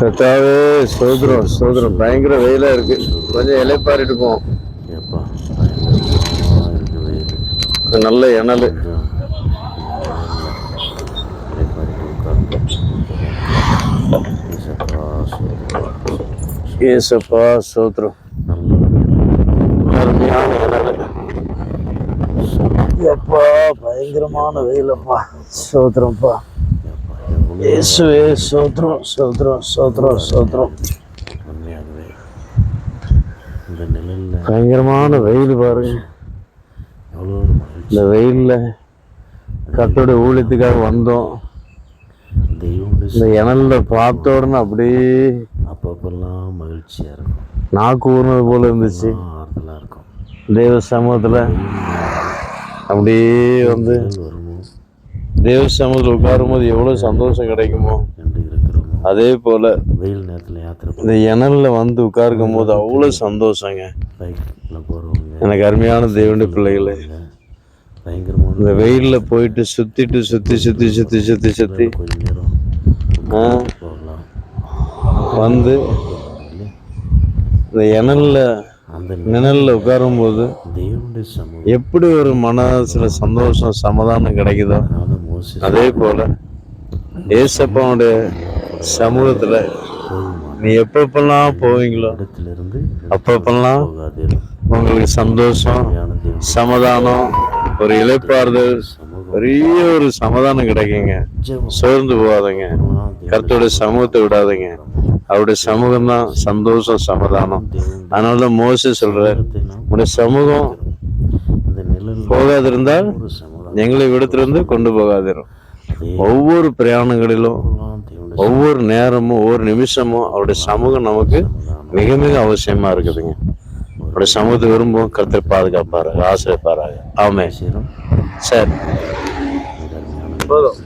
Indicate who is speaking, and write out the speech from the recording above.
Speaker 1: கத்தாவே சோதரம் சோதரம். பயங்கர வெயிலா இருக்கு. கொஞ்சம் இலைப்பாரிட்டு போவோம்.
Speaker 2: வெயில்.
Speaker 1: நல்ல இணல்.
Speaker 2: ஏசப்பா சோதரம்.
Speaker 1: அருமையான இணல். எப்பா பயங்கரமான வெயிலப்பா. சோதரம்ப்பா இயேசுவே சோத்ரம் சோத்ரம் சோத்ரம் சோத்ரம்
Speaker 2: இந்த
Speaker 1: பயங்கரமான வெயில் பாருங்க
Speaker 2: எவ்வளோ
Speaker 1: இந்த வெயில்ல கத்தோட ஊழியத்துக்காக வந்தோம்
Speaker 2: தெய்வம்
Speaker 1: இந்த இணல்ல பார்த்த உடனே அப்படியே
Speaker 2: அப்பப்பெல்லாம் மகிழ்ச்சியா இருக்கும்
Speaker 1: நாக்கு ஊர்னது போல இருந்துச்சு
Speaker 2: ஆறுதலாக இருக்கும்
Speaker 1: தேவ சமூகத்துல அப்படியே வந்து தேவ சமூகத்தில் உட்காரும் போது எவ்வளவு சந்தோஷம் கிடைக்குமோ. அதே போல
Speaker 2: வெயில் நேரத்தில் யாத்திரை
Speaker 1: இந்த இணல்ல வந்து உட்காருக்கும் போது அவ்வளவு சந்தோஷங்க. எனக்கு அருமையான தேவனுடைய பிள்ளைகளே. இந்த வெயில்ல போயிட்டு சுத்திட்டு சுத்தி சுத்தி சுத்தி சுத்தி சுத்தி.
Speaker 2: கொஞ்ச நேரம்
Speaker 1: ஆ,
Speaker 2: போகலாம்.
Speaker 1: வந்து? இந்த இணல்ல
Speaker 2: அந்த
Speaker 1: நிழல்ல உட்காரும் போது
Speaker 2: தேவனுடைய சமூகம்.
Speaker 1: எப்படி ஒரு மனசுல சந்தோஷம் சமாதானம் கிடைக்குதோ
Speaker 2: அதனால
Speaker 1: அதே போல ஏசப்பாவுடைய சமூகத்துல நீ எப்பப்பெல்லாம் போவீங்களோ
Speaker 2: இடத்திலிருந்து
Speaker 1: அப்பப்பெல்லாம் உங்களுக்கு சந்தோஷம் சமாதானம் ஒரு
Speaker 2: சமூகம்.
Speaker 1: பெரிய ஒரு சமாதானம் கிடைக்குங்க. சோர்ந்து போகாதீங்க. கர்த்தருடைய சமூகத்தை விடாதீங்க. அவருடைய சமூகம் தான் சந்தோஷம் சமாதானம்.
Speaker 2: தேவன்.
Speaker 1: அதனாலதான் மோச
Speaker 2: நாம்
Speaker 1: உடைய சமூகம் போகாதிருந்தால் எங்களை விடத்திலிருந்து கொண்டு போகாதிரும் ஒவ்வொரு பிரயாணங்களிலும் ஒவ்வொரு நேரமும் ஒவ்வொரு நிமிஷமும் அவருடைய சமூகம் நமக்கு மிக மிக அவசியமா இருக்குதுங்க. அவருடைய சமூகத்தை விரும்பும் கருத்தர் பாதுகாப்பாரு ஆசிரியப்பாராங்க ஆமே சரி. போதும்.